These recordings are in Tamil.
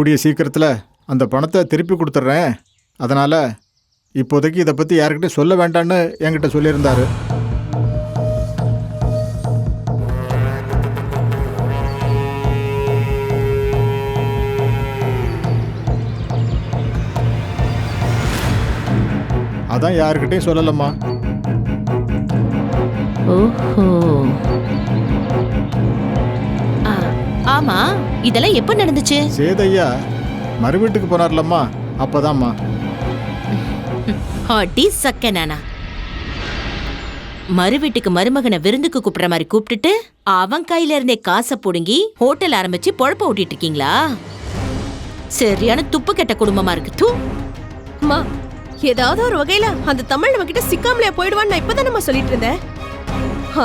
கூடிய சீக்கிரத்தில் அந்த பணத்தை திருப்பி கொடுத்துட்றேன். அதனால் இப்போதைக்கு இதை பற்றி யாருக்கிட்டையும் சொல்ல வேண்டான்னு என்கிட்ட சொல்லியிருந்தாரு. அதான் யாருக்கிட்டையும் சொல்லலம்மா. ஓஹோ. ஆமா இதெல்லாம் எப்ப நடந்துச்சு? சேதையா மறு வீட்டுக்கு போனார்லம்மா. அப்போதாம்மா. அடி சக்க நானா. மறு வீட்டுக்கு மருமகனை விருந்துக்கு கூப்பிடுற மாதிரி கூப்பிட்டுட்டு அவன் கையில இருந்தே காசை புடுங்கி ஹோட்டல் ஆரம்பிச்சு பொழப்ப ஓட்டிட்டு இருக்கீங்களா? சரியான துப்பு கெட்ட குடும்பமா இருக்கு. தூ. அம்மா ஏதாவது ஒரு வகையில அந்த தமிழ் நம்ம கிட்ட சிக்காமலே போயிடுவான்னு நான் இப்பதான் நம்ம சொல்லிட்டு இருந்தேன்.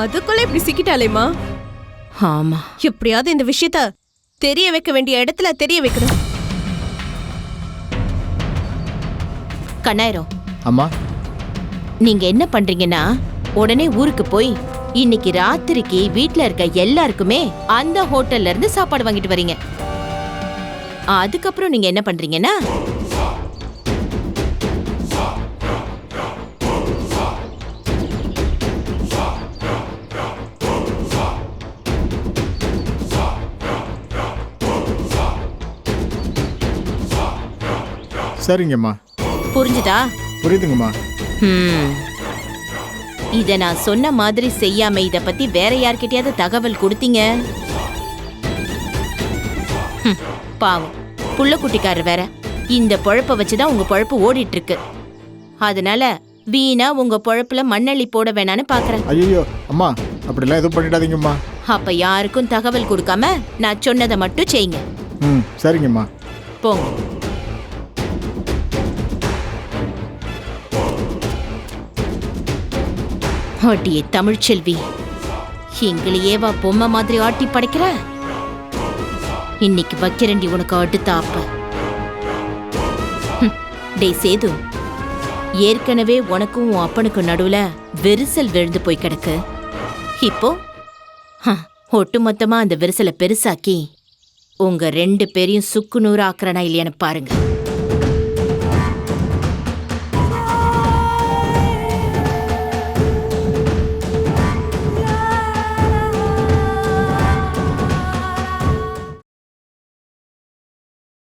அதுக்குள்ள இப்படி சிக்கிட்டாலேம்மா ஆமா. எப்படியாவது இந்த விஷயத்த தெரிய வைக்க வேண்டிய இடத்துல தெரிய வைக்கணும். கண்ணாயிரம். அம்மா. நீங்க என்ன பண்றீங்கன்னா உடனே ஊருக்கு போய் இன்னைக்கு ராத்திரிக்கு வீட்ல இருக்க எல்லாருக்குமே அந்த ஹோட்டல்ல இருந்து சாப்பாடு வாங்கிட்டு வரீங்க. அதுக்கப்புறம் நீங்க என்ன பண்றீங்கன்னா சரிங்கம்மா. புரிஞ்சுதா? புரியுதுங்கம்மா. ஹம். இத நான் சொன்ன மாதிரி செய்யாம இத பத்தி வேற யார்கிட்டயாவது தகவல் கொடுத்தீங்க? ஹம், பாவம். புள்ள குட்டிக்காரர் வேற. இந்த பொழப்ப வச்சுதான் உங்க பொழப்பு ஓடிட்டு இருக்கு அதனால வீணா உங்க பொழப்புல மண்ணள்ளி போட வேணான்னு பாக்குறேன். ஐயோ அம்மா அப்படிலாம் எதுவும் பண்ணிடாதீங்கம்மா. அப்ப யாருக்கும் தகவல் கொடுக்காம நான் சொன்னதை மட்டும் செய்யுங்க. ம் சரிங்கம்மா. போங்க. அடியே தமிழ்ச்செல்வி எங்களையேவா பொம்மை மாதிரி ஆட்டி படைக்கிற? இன்னைக்கு வைக்கிறண்டி உனக்கு அடுத்த அப்ப டே டேய் சேது ஏற்கனவே உனக்கும் உன் அப்பனுக்கும் நடுவுல விரிசல் விழுந்து போய் கிடக்கு. இப்போ ஹ, ஒட்டுமொத்தமா அந்த விரிசலை பெருசாக்கி உங்க ரெண்டு பேரையும் சுக்கு நூறு ஆக்குறனா இல்லையான்னு பாருங்க.